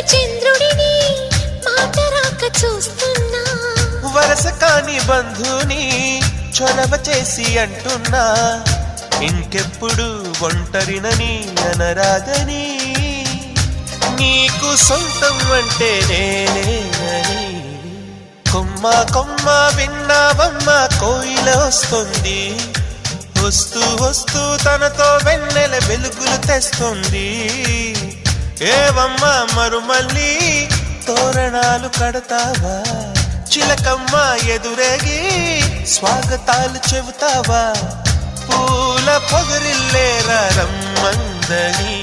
వెన్నెలటి చంద్రుడిని మాట రాక చూస్తున్నా. వరస కాని బంధుని చొరవ చేసి అంటున్నా. ఇంకెప్పుడు ఒంటరినని అనరాదని. నీకు సొంతం అంటే నేనేనని కొమ్మ కొమ్మ విన్నావమ్మ కోయిల వస్తుంది. వస్తూ వస్తూ తనతో వెన్నెల వెలుగులు తెస్తుంది. ఏవమ్మ మరుమల్లి తోరణాలు కడతావా? చిలకమ్మ ఎదురేగి స్వాగతాలు చెబుతావా? పూల పొగరిల్లేరా రమ్మందని?